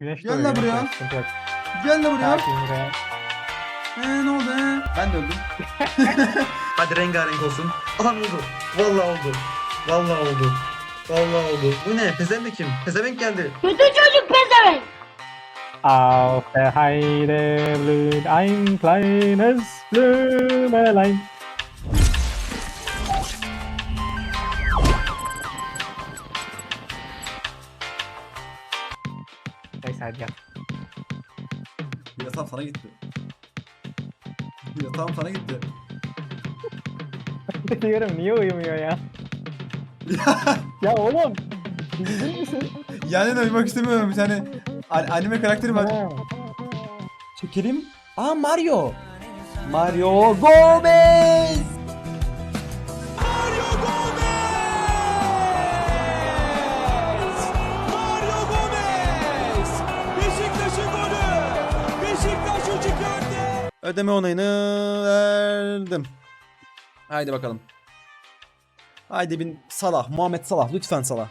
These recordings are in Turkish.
Güneş Gel lan buraya. Gel de buraya. Sakin buraya. Ee ne oldu he? Ben de öldüm. Hadi rengarenk olsun. Aha oldu. Vallahi oldu. Vallahi oldu. Vallahi oldu. Bu ne? Pezevenk kim? Pezevenk geldi. Kötü çocuk pezevenk. Auf der Heide blüht ein kleines Blümelein. Gel. Yatağım sana gitti. Yatağım sana gitti. Diyorum niye uyumuyor ya? ya oğlum. Bildir misin? Yani uyumak istemiyorum. Bir tane an- anime karakteri var. Çekelim. Aa Mario. Mario Gomez. Ödeme onayını verdim. Haydi bakalım. Haydi bin Salah, Muhammed Salah lütfen Salah.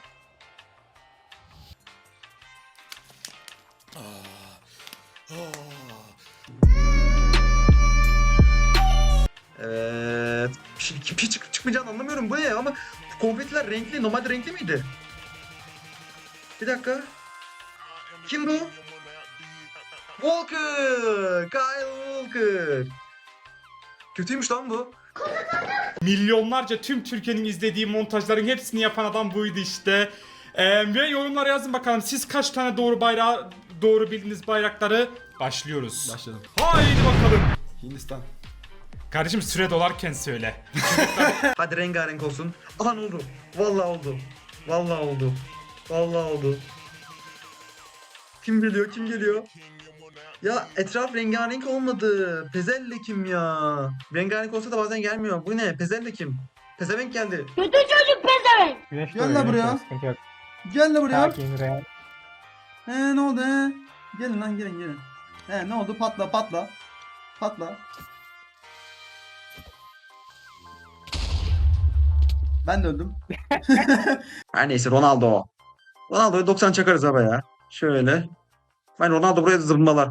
Evet. Bir şey, bir şey çıkıp çıkmayacağını anlamıyorum. Bu ne? Ama konfetiler renkli. Normalde renkli miydi? Bir dakika. Kim bu? Walker! Kyle Walker! Kötüymüş lan bu. Milyonlarca tüm Türkiye'nin izlediği montajların hepsini yapan adam buydu işte. Ee, ve yorumlara yazın bakalım siz kaç tane doğru bayrağı doğru bildiniz bayrakları başlıyoruz. Başladım. Haydi bakalım. Hindistan. Kardeşim süre dolarken söyle. Hadi rengarenk olsun. Aha oldu. Vallahi oldu. Vallahi oldu. Vallahi oldu. Kim geliyor? Kim geliyor? Ya etraf rengarenk olmadı. Pezelle kim ya? Rengarenk olsa da bazen gelmiyor. Bu ne? Pezelle kim? Pezevenk geldi. Kötü çocuk pezevenk. Güneş Gel doğuyor, lan güneş buraya. doğuyor, sıkıntı yok. Gel de buraya. Sakin. He ne oldu he? Gelin lan gelin gelin. He ne oldu? Patla patla. Patla. Ben de öldüm. Her neyse Ronaldo. Ronaldo'ya 90 çakarız abi ya. Şöyle. Ben Ronaldo buraya da zırmalar.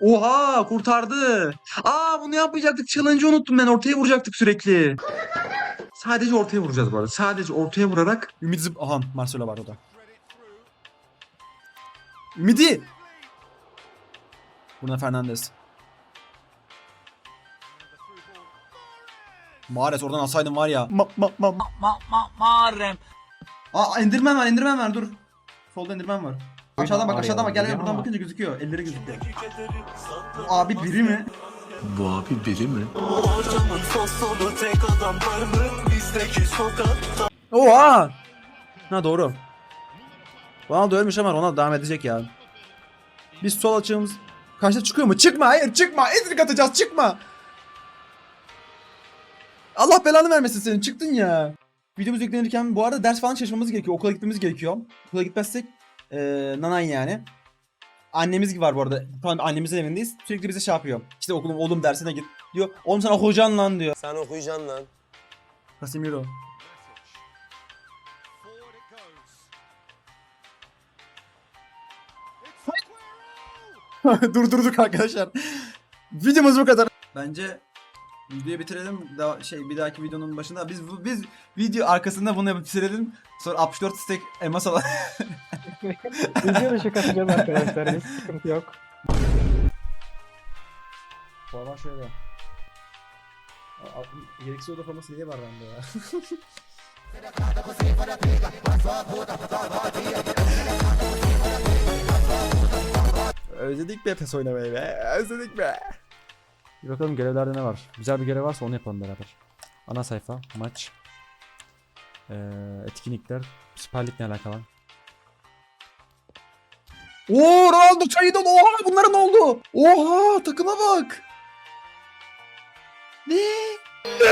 Oha kurtardı. Aa bunu yapmayacaktık. Challenge'ı unuttum ben. Ortaya vuracaktık sürekli. Sadece ortaya vuracağız bu arada. Sadece ortaya vurarak. Ümit zıp... Aha Marcelo var orada. Ümit'i! Bruno Fernandes. Mahrez oradan alsaydın var ya. Ma ma ma ma Ma ma Muharrem! Aa Enderman var Enderman var dur. Solda Enderman var. Aşağıdan bak aşağıdan bak gel gel buradan bakınca gözüküyor. Elleri gözüküyor. Bu abi biri mi? Bu abi biri mi? Ortamın sosolu tek adam var mı? Bizdeki sokakta Oha! Ha doğru. Ronaldo ölmüş ama Ronaldo devam edecek ya. Biz sol açığımız karşıda çıkıyor mu? Çıkma hayır çıkma. Ezrik atacağız çıkma. Allah belanı vermesin senin çıktın ya. Videomuz yüklenirken bu arada ders falan çalışmamız gerekiyor. Okula gitmemiz gerekiyor. Okula gitmezsek eee nanan yani. Annemiz gibi var bu arada. Tamam annemizin evindeyiz. Sürekli bize şey yapıyor. İşte okulum oğlum dersine git diyor. Oğlum sen okuyacaksın lan diyor. Sen okuyacaksın lan. Casemiro. Durdurduk arkadaşlar. Videomuz bu kadar. Bence videoyu bitirelim. Daha şey bir dahaki videonun başında biz bu- biz video arkasında bunu yapıp bitirelim. Sonra 64 stack elmas alalım. Video dışı katacağız arkadaşlar. Hiç sıkıntı yok. Forma şöyle. Gereksiz oda forması niye var bende ya? Özledik be PES oynamayı be. Özledik be. Bir bakalım görevlerde ne var. Güzel bir görev varsa onu yapalım beraber. Ana sayfa, maç, ee, etkinlikler, Süper Lig'le alakalı. Oo Ronaldo çayı dolu. Oha bunlara ne oldu? Oha takıma bak. Ne?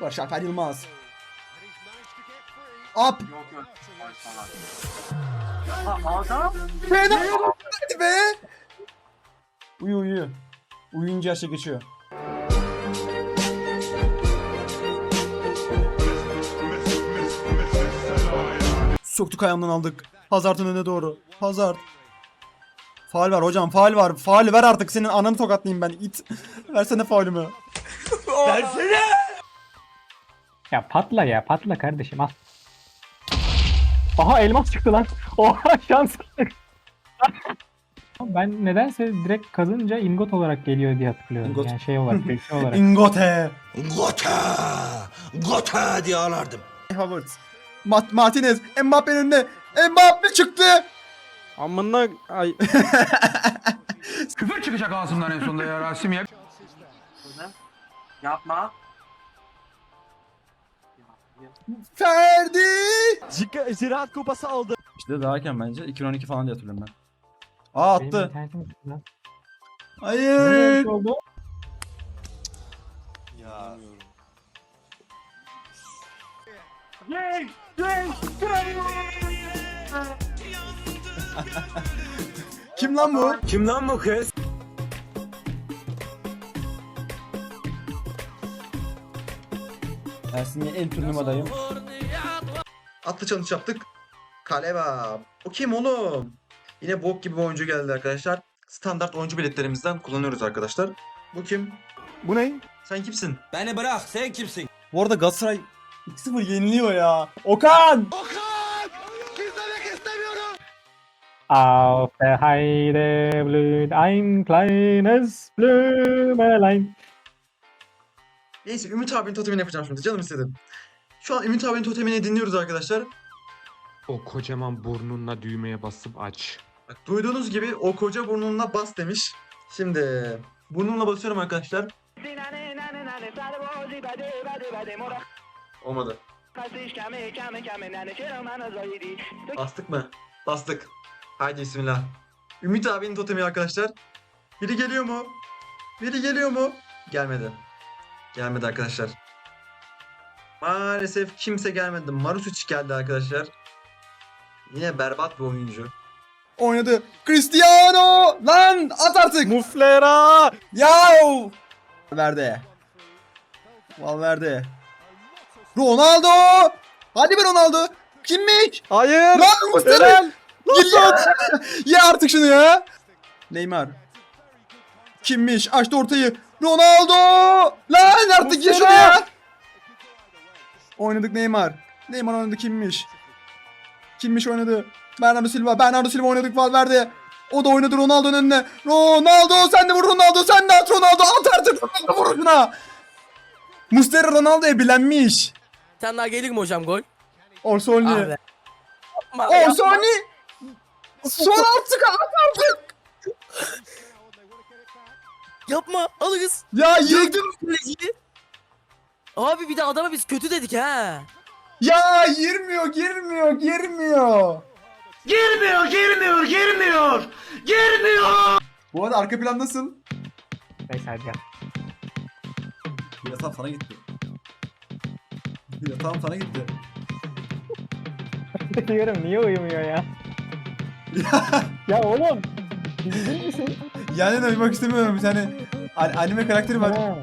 Barış Alper Yılmaz. Up. Fena hadi be. Uyu uyu. Uyuyunca şey geçiyor. Soktuk ayağımdan aldık. Hazard'ın önüne doğru. Hazard. Faal var hocam faal var. Faal ver artık senin ananı tokatlayayım ben it. Versene faulümü. Ya patla ya patla kardeşim al. Aha elmas çıktı lan. Oha şans. ben nedense direkt kazınca ingot olarak geliyor diye hatırlıyorum. Ingot. Yani şey olarak, resim olarak. Ingote. Gota! Gota diye ağlardım. Havertz. Mat Martinez. Mbappe'nin önüne. Mbappe çıktı. Amına ay Küfür çıkacak ağzımdan en sonunda ya Rasim ya. Yapma. Ferdi. Ziraat kupası aldı. İşte daha erken bence. 2012 falan diye hatırlıyorum ben. Aa attı. internetim gitti lan. Şey oldu? Kim lan bu? Kim lan bu kız? Ersin en turnumadayım. Atlı challenge yaptık. Kaleba. O kim oğlum? Yine bok gibi bir oyuncu geldi arkadaşlar. Standart oyuncu biletlerimizden kullanıyoruz arkadaşlar. Bu kim? Bu ne? Sen kimsin? Beni bırak sen kimsin? Bu arada Galatasaray 2-0 yeniliyor ya. Okan! Auf der Heide blüht ein kleines Blümelein. Neyse Ümit abinin totemini yapacağım şimdi. Canım istedim. Şu an Ümit abinin totemini dinliyoruz arkadaşlar. O kocaman burnunla düğmeye basıp aç. Bak, duyduğunuz gibi o koca burnunla bas demiş. Şimdi burnumla basıyorum arkadaşlar. Olmadı. Bastık mı? Bastık. Haydi bismillah. Ümit abinin totemi arkadaşlar. Biri geliyor mu? Biri geliyor mu? Gelmedi. Gelmedi arkadaşlar. Maalesef kimse gelmedi. Marusic geldi arkadaşlar. Yine berbat bir oyuncu. Oynadı. Cristiano! Lan at artık! Muflera! Yav! Verdi. Valverde. Ronaldo! Hadi be Ronaldo! Kimmiş? Hayır! Lan! Helal! Git lan! Ye artık şunu ya! Neymar. Kimmiş? Açtı ortayı. Ronaldo! Lan artık ye şunu ya! Oynadık Neymar. Neymar oynadı kimmiş? Kimmiş oynadı? Bernardo Silva. Bernardo Silva oynadık Valverde. O da oynadı Ronaldo'nun önüne. Ronaldo sen de vur Ronaldo sen de at Ronaldo at artık Ronaldo vur şuna. Muslera Ronaldo'ya bilenmiş. Sen daha gelir mi hocam gol? Orsolni. Abi. Orsolni. Son artık at artık. Yapma alırız. Ya yedi. Abi bir de adama biz kötü dedik ha. Ya girmiyor girmiyor girmiyor. Girmiyor girmiyor girmiyor. Girmiyor. Bu arada arka plan nasıl? Neyse hadi gel. Yatağım sana gitti. Yatağım sana gitti. Diyorum niye uyumuyor ya? ya oğlum. Ciddi misin? Yani uyumak istemiyorum bir tane an- anime karakteri var. Ha.